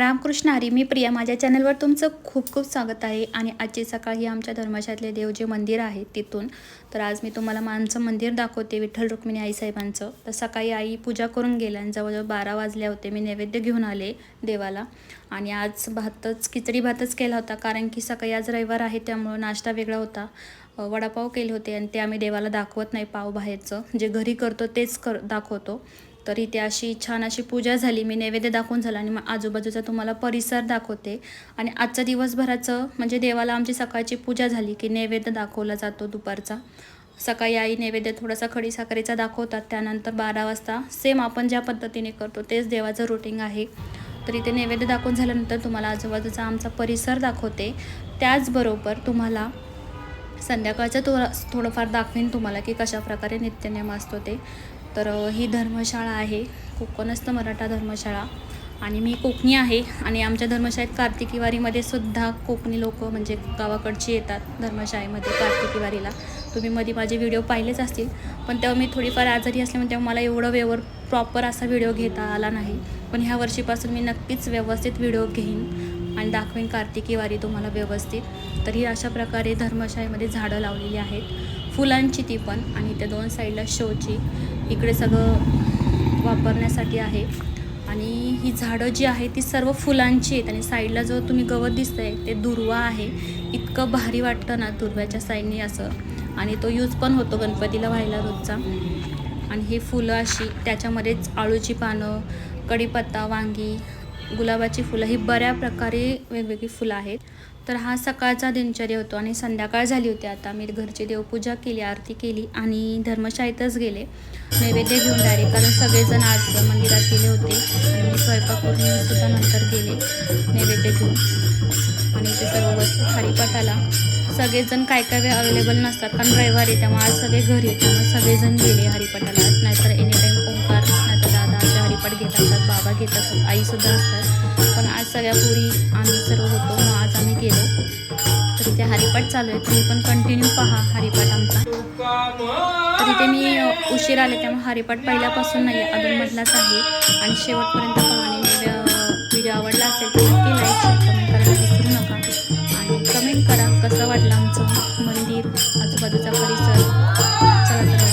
रामकृष्ण हरी मी प्रिया. माझ्या चॅनलवर तुमचं खूप खूप स्वागत आहे. आणि आजची सकाळ ही आमच्या धर्मशातले देव जे मंदिर आहे तिथून. तर आज मी तुम्हाला माणसं मंदिर दाखवते विठ्ठल रुक्मिणी आईसाहेबांचं. तर सकाळी आई पूजा करून गेल्या आणि जवळजवळ बारा वाजले होते. मी नैवेद्य घेऊन आले देवाला. आणि आज भातच खिचडी भातच केला होता. कारण की सकाळी आज रविवार आहे त्यामुळं नाश्ता वेगळा होता. वडापाव केले होते आणि ते आम्ही देवाला दाखवत नाही पाव बाहेरचं जे घरी करतो तेच कर दाखवतो. तर इथे अशी छान अशी पूजा झाली. मी नैवेद्य दाखवून झाला आणि मग आजूबाजूचा तुम्हाला परिसर दाखवते. आणि आजचं दिवसभराचं म्हणजे देवाला आमची सकाळची पूजा झाली की नैवेद्य दाखवला जातो दुपारचा. सकाळी आई नैवेद्य थोडासा खडी साखरेचा दाखवतात. त्यानंतर बारा वाजता सेम आपण ज्या पद्धतीने करतो तेच देवाचं रुटीन आहे. तर इथे नैवेद्य दाखवून झाल्यानंतर तुम्हाला आजूबाजूचा आमचा परिसर दाखवते. त्याचबरोबर तुम्हाला संध्याकाळचं थोडं थोडंफार दाखवेन तुम्हाला की कशा प्रकारे नित्यनेम असतो ते. तर ही धर्मशाळा आहे. कोकणस्थ मराठा धर्मशाळा. आणि मी कोकणी आहे आणि आमच्या धर्मशाळेत कार्तिकी वारीमध्ये सुद्धा कोकणी लोक म्हणजे गावाकडची येतात धर्मशाळेमध्ये कार्तिकी वारीला तुम्ही मध्ये माझे व्हिडिओ पाहिलेच असतील. पण तेव्हा मी थोडीफार आजारी असल्यामुळे तेव्हा मला एवढं व्यवर प्रॉपर असा व्हिडिओ घेता आला नाही. पण ह्या वर्षीपासून मी नक्कीच व्यवस्थित व्हिडिओ घेईन आणि दाखवेन कार्तिकी वारी तुम्हाला व्यवस्थित. तर ही अशा प्रकारे धर्मशाळेमध्ये झाडं लावलेली आहेत. फुलांची ती पण आणि त्या दोन साईडला शोची. इकडे सगळं वापरण्यासाठी आहे. आणि ही झाडं जी आहे ती सर्व फुलांची आहेत. आणि साईडला जो तुम्ही गवत दिसतंय ते दुर्वा आहे. इतकं भारी वाटतं ना दुर्व्याच्या साईडने असं. आणि तो यूज पण होतो गणपतीला व्हायला रोजचा. आणि ही फुलं अशी त्याच्यामध्येच आळूची पानं कढीपत्ता वांगी गुलाबाची फुलं ही बऱ्या प्रकारे वेगवेगळी फुलं आहेत. तर हा सकाळचा दिनचर्या होतो आणि संध्याकाळ झाली होती आता. मी घरची देवपूजा केली आरती केली आणि धर्मशाळेतच गेले. नैवेद्य घेऊन डायरेक्ट कारण सगळेजण आज मंदिरात गेले होते आणि मी स्वयंपाक करून सुद्धा नंतर गेले नैवेद्य घेऊन. आणि ते सर्व वस्तू हरिपाठाला सगळेजण काय काय वेळ अवेलेबल नसतात कारण रविवारी त्यामुळे आज सगळे घरी त्यामुळे सगळेजण गेले हरिपाठाला नाहीतर एनी टाईम पोपट घेत असतात बाबा घेत असतात आईसुद्धा असतात. पण आज सगळ्या पुरी आम्ही सर्व होतो मग आज आम्ही गेलो. तर इथे हरिपाठ चालू आहे तुम्ही पण कंटिन्यू पहा हरिपाठ आमचा. तर इथे मी उशीर आले त्यामुळे हरिपाठ पहिल्यापासून नाही अजून मधलाच आहे. आणि शेवटपर्यंत पाहणे आणि व्हिडिओ आवडला असेल तर नक्की लाईक शेअर कमेंट करायला विसरू नका. आणि कमेंट करा कसं वाटलं आमचं मंदिर आजूबाजूचा परिसर? चला तर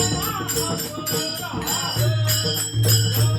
Oh, my God.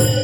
मग. Thank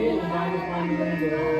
Get my final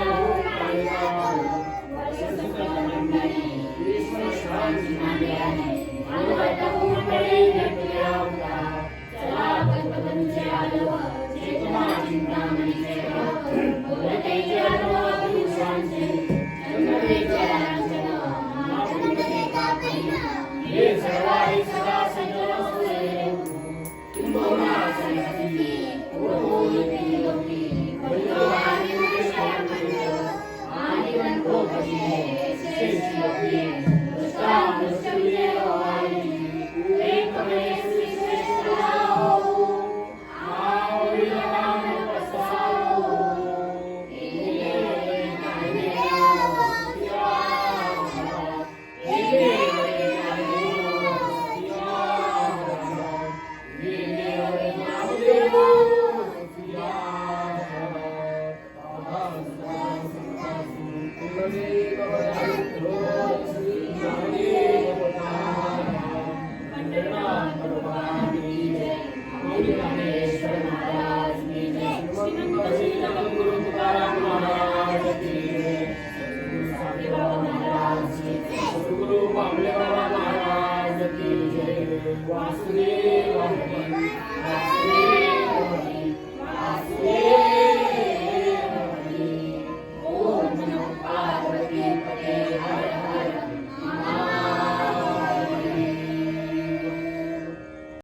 করুন